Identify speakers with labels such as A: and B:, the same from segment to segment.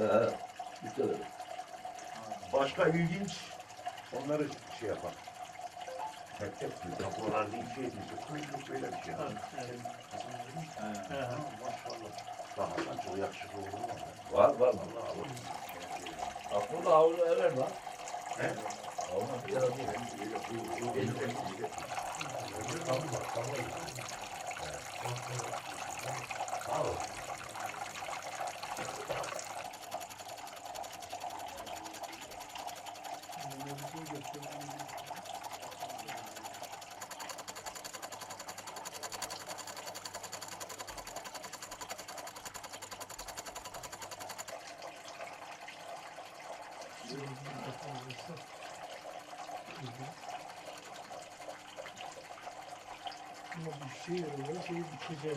A: He. Bir tane.
B: Başka ilginç onları şey yapar. Tek tek bir raporlar değil şey değil. Kuyruğu böyle bir şey. Ha, Maşallah. Daha Hasan çok yakışıklı olur mu?
A: Var var.
B: Allah Allah.
A: Bak burada havlu erer lan.
B: He?
A: Havlu bir tane değil.
B: Sağ ol.
C: Ama bir şey oluyor, şey bitecek.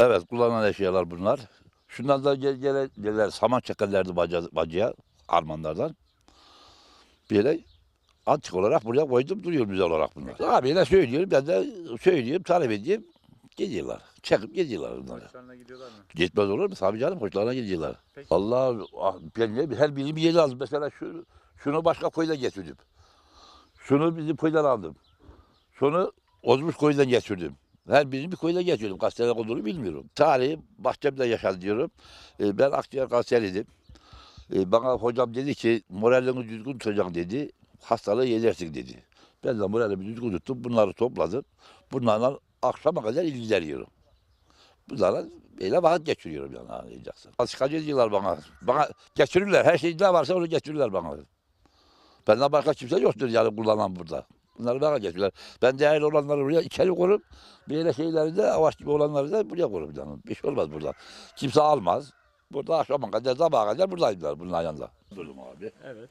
A: Evet kullanılan eşyalar bunlar. Şundan da gel, gele, geler saman çekerlerdi bacı, bacıya Armanlardan. Böyle antik olarak buraya koydum duruyor müze olarak bunlar. Abiyle söylüyorum ben de söylüyorum talep edeyim. Gidiyorlar. Çekip gidiyorlar bunları.
D: Hoşlarına gidiyorlar mı?
A: Gitmez olur mu? Tabii canım hoşlarına gidiyorlar.
D: Peki.
A: Allah ah, ben ne, her birini bir yere aldım. Mesela şu, şunu başka koydan getirdim. Şunu bizim koydan aldım. Şunu Ozmuş koydan getirdim. Her birini bir getirdim. Kaç sene olduğunu bilmiyorum. Tarihi bahçemde yaşadı diyorum. Ee, ben akciğer kanseriydim. Ee, bana hocam dedi ki moralini düzgün tutacaksın dedi. Hastalığı yenersin dedi. Ben de moralimi düzgün tuttum. Bunları topladım. Bunlarla akşama kadar ilgileniyorum. Bunlarla böyle vakit geçiriyorum yani anlayacaksın. Alışkacı diyorlar bana. Bana geçirirler. Her şey ne varsa onu geçirirler bana. Benden başka kimse yoktur yani kullanan burada. Bunları bana getiriyorlar. Ben değerli olanları buraya içeri korup böyle şeyleri de avaç gibi olanları da buraya korup yani. Bir şey olmaz burada. Kimse almaz. Burada akşama kadar sabaha kadar buradaydılar bunun yanında. Durdum abi.
D: Evet.